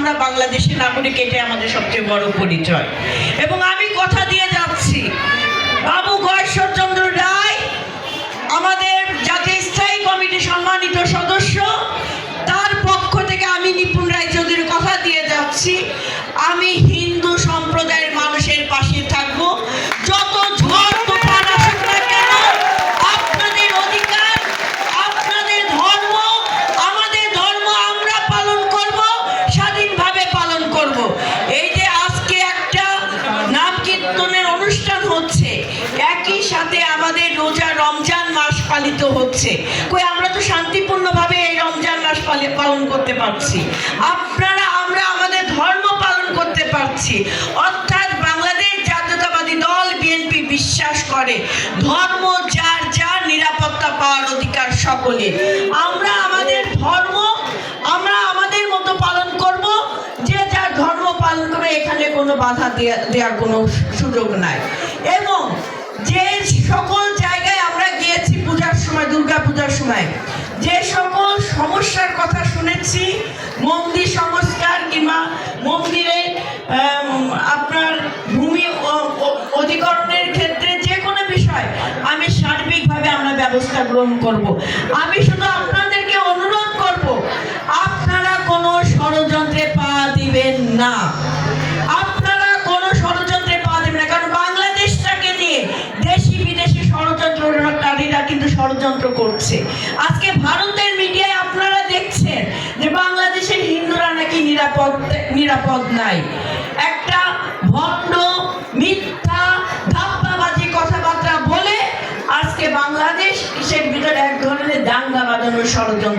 আমরা বাংলাদেশের নাগরিক, এটাই আমাদের সবচেয়ে বড় পরিচয়। এবং আমি কথা দিয়ে যাচ্ছি। বাবু গয়েশ্বরচন্দ্র রায়, আমাদের জাতীয় স্থায়ী কমিটি সম্মানিত সদস্য, তার পক্ষ থেকে আমি নিপুণ রায় চৌধুরীর কথা দিয়ে যাচ্ছি। আমি হিন্দু সম্প্রদায়ের মানুষের পাশে থাকব। আমাদের রোজা রমজান মাস পালিত হচ্ছে। কই, আমরা তো শান্তিপূর্ণভাবে এই রমজান মাস পালন করতে পারছি। আপনারা, আমরা আমাদের ধর্ম পালন করতে পারছি। অর্থাৎ বাংলাদেশ জাতীয়তাবাদী দল বিএনপি বিশ্বাস করে, ধর্ম যার যার নিরাপত্তা পাওয়ার অধিকার সকলে। আমরা আমাদের ধর্ম, আমরা আমাদের মতো পালন করব, যে যার ধর্ম পালন করে এখানে কোনো বাধা দেওয়ার কোনো সুযোগ নাই। সময় যে সকল সমস্যার কথা শুনেছি, মন্দির সংস্কার কিংবা মন্দিরে আপনার ভূমি অধিকরণের ক্ষেত্রে যে কোনো বিষয়, আমি সার্বিকভাবে আমরা ব্যবস্থা গ্রহণ করব। আমি শুধু আপনাদেরকে অনুরোধ করব, আপনারা কোনো ষড়যন্ত্রে পা দিবেন না। ষড়যন্ত্র করছে। আজকে ভারতের মিডিয়ায় আপনারা দেখছেন যে বাংলাদেশের হিন্দুরা নাকি নিরাপদ নিরাপদ নাই। একটা ভণ্ড, মিথ্যা, ধাপ্পাবাজি কথাবার্তা বলে আজকে বাংলাদেশ কিসের ভিতরে এক ধরনের দাঙ্গা বাঁধানোর ষড়যন্ত্র